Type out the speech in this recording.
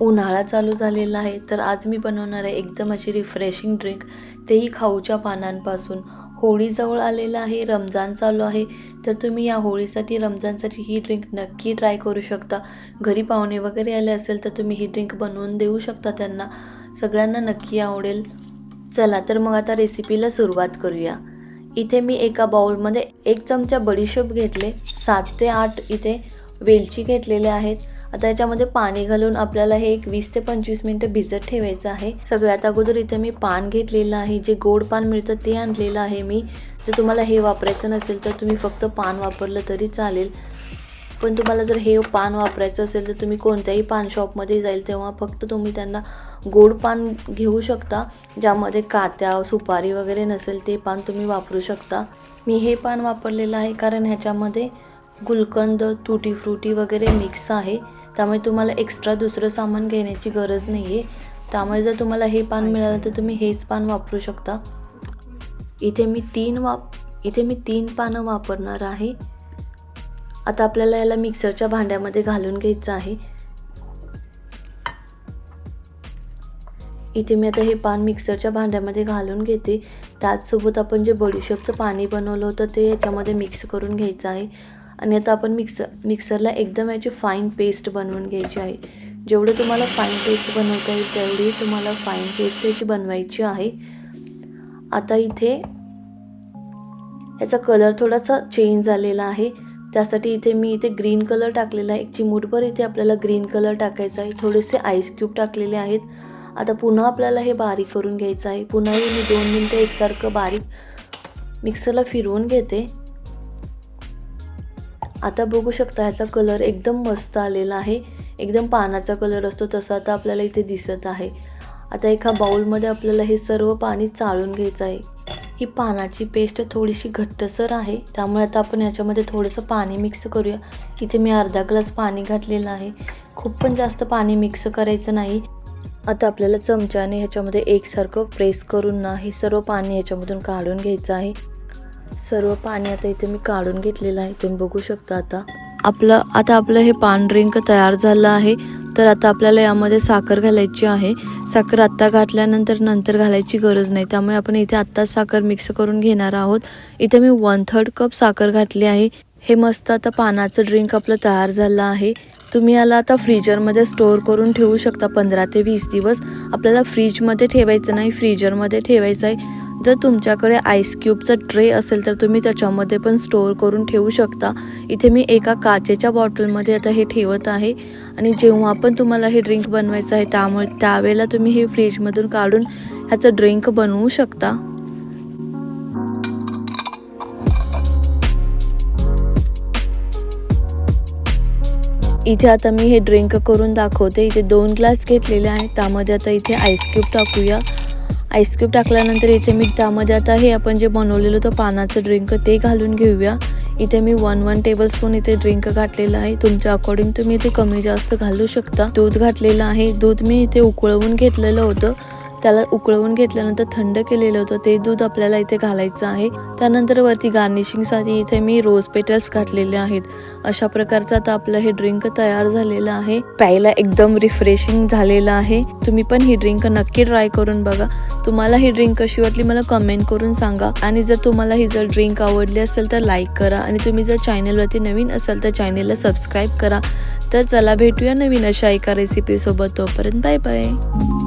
उन्हाळा चालू झालेला आहे तर आज मी बनवणार आहे एकदम अशी रिफ्रेशिंग ड्रिंक तेही खाऊच्या पानांपासून. होळीजवळ आलेला आलेलं आहे रमजान चालू आहे तर तुम्ही या होळीसाठी रमजानसाठी ही ड्रिंक नक्की ट्राय करू शकता. घरी पाहुणे वगैरे आले असेल तर तुम्ही ही ड्रिंक बनवून देऊ शकता त्यांना. सगळ्यांना नक्की आवडेल. चला तर मग आता रेसिपीला सुरुवात करूया. इथे मी एका बाउलमध्ये एक चमचा बडीशेप घेतले. सात ते आठ इथे वेलची घेतलेले आहेत. आता याच्यामध्ये पाणी घालून आपल्याला हे एक वीस ते पंचवीस मिनटं भिजत ठेवायचं आहे. सगळ्यात अगोदर इथे मी पान घेतलेलं आहे. जे गोड पान मिळतं ते आणलेलं आहे मी. जर तुम्हाला हे वापरायचं नसेल तर तुम्ही फक्त पान वापरलं तरी चालेल. पण तुम्हाला जर हे पान वापरायचं असेल तर तुम्ही कोणत्याही पान शॉपमध्ये जाईल तेव्हा फक्त तुम्ही त्यांना गोड पान घेऊ शकता. ज्यामध्ये कात्या सुपारी वगैरे नसेल ते पान तुम्ही वापरू शकता. मी हे पान वापरलेलं आहे कारण ह्याच्यामध्ये गुलकंद तुटी फ्रुटी वगैरे मिक्स आहे. त्यामुळे तुम्हाला एक्स्ट्रा दुसरं सामान घेण्याची गरज नाही आहे त्यामुळे जर तुम्हाला हे पान मिळालं तर तुम्ही हेच पान वापरू शकता. इथे मी तीन वाप इथे मी तीन पानं वापरणार आहे. आता आपल्याला याला मिक्सरच्या भांड्यामध्ये घालून घ्यायचं आहे. इथे मी आता हे पान मिक्सरच्या भांड्यामध्ये घालून घेते. त्याचसोबत आपण जे बडीशेपचं पाणी बनवलं होतं ते याच्यामध्ये मिक्स करून घ्यायचं आहे. आणि आता आपण मिक्सर मिक्सरला एकदम याची फाईन पेस्ट बनवून घ्यायची आहे. जेवढं तुम्हाला फाईन पेस्ट बनवता येईल तेवढी तुम्हाला फाईन पेस्ट याची बनवायची आहे. आता इथे याचा कलर थोडासा चेंज झालेला आहे. त्यासाठी इथे मी इथे ग्रीन कलर टाकलेला आहे. एक चिमूटभर इथे आपल्याला ग्रीन कलर टाकायचा आहे. थोडेसे आईस क्यूब टाकलेले आहेत. आता पुन्हा आपल्याला हे बारीक करून घ्यायचं आहे. पुन्हा मी दोन मिनटं एकसारखं बारीक मिक्सरला फिरवून घेते. आता बघू शकता ह्याचा कलर एकदम मस्त आलेला आहे. एकदम पानाचा कलर असतो तसा आता आपल्याला इथे दिसत आहे. आता एका बाउलमध्ये आपल्याला हे सर्व पाणी चाळून घ्यायचं आहे. ही पानाची पेस्ट थोडीशी घट्टसर आहे त्यामुळे आता आपण याच्यामध्ये थोडंसं पाणी मिक्स करूया. इथे मी अर्धा ग्लास पाणी घातलेलं आहे. खूप पण जास्त पाणी मिक्स करायचं नाही. आता आपल्याला चमच्याने ह्याच्यामध्ये एकसारखं प्रेस करून ना हे सर्व पाणी ह्याच्यामधून काढून घ्यायचं आहे. सर्व पाणी आता इथे मी काढून घेतलेलं आहे. तुम्ही बघू शकता आता. आपलं आता आपलं हे पान ड्रिंक तयार झालं आहे. तर आता आपल्याला यामध्ये साखर घालायची आहे. साखर आत्ता घातल्यानंतर नंतर घालायची गरज नाही. त्यामुळे आपण इथे आत्ताच साखर मिक्स करून घेणार आहोत. इथे मी वन थर्ड कप साखर घातली आहे. हे मस्त आता पानाचं ड्रिंक आपलं तयार झालं आहे. तुम्ही याला आता फ्रीजरमध्ये स्टोअर करून ठेवू शकता पंधरा ते वीस दिवस. आपल्याला फ्रीजमध्ये ठेवायचं नाही. फ्रीजरमध्ये ठेवायचं आहे. जर तुमच्याकडे आईस क्यूबचा ट्रे असेल तर तुम्ही त्याच्यामध्ये पण स्टोअर करून ठेवू शकता. इथे मी एका काचेच्या बॉटलमध्ये आता हे ठेवत आहे. आणि जेव्हा पण तुम्हाला हे ड्रिंक बनवायचं आहे त्यामुळे त्यावेळेला तुम्ही हे फ्रीजमधून काढून ह्याचं ड्रिंक बनवू शकता. इथे आता मी हे ड्रिंक करून दाखवते. इथे दोन ग्लास घेतलेले आहेत. त्यामध्ये आता इथे आईस क्यूब टाकूया. आईस्क्यूब टाकल्यानंतर इथे मी त्यामध्ये आता हे आपण जे बनवलेलं होतं पानाचं ड्रिंक ते घालून घेऊया. इथे मी वन वन टेबल स्पून इथे ड्रिंक घातलेलं आहे. तुमच्या अकॉर्डिंग तुम्ही इथे कमी जास्त घालू शकता. दूध घातलेलं आहे. दूध मी इथे उकळवून घेतलेलं होतं. त्याला उकळवून घेतल्यानंतर थंड केलेलं होतं. ते दूध आपल्याला इथे घालायचं आहे. त्यानंतर वरती गार्निशिंगसाठी इथे मी रोज पेटल्स घातलेले आहेत. अशा प्रकारचं आता आपलं हे ड्रिंक तयार झालेलं आहे. प्यायला एकदम रिफ्रेशिंग झालेलं आहे. तुम्ही पण ही ड्रिंक नक्की ट्राय करून बघा. तुम्हाला ही ड्रिंक कशी वाटली मला कमेंट करून सांगा. आणि जर तुम्हाला ही जर ड्रिंक आवडली असेल तर लाईक करा. आणि तुम्ही जर चॅनलवरती नवीन असाल तर चॅनलला सबस्क्राईब करा. तर चला भेटूया नवीन अशा एका रेसिपीसोबत तोपर्यंत बाय बाय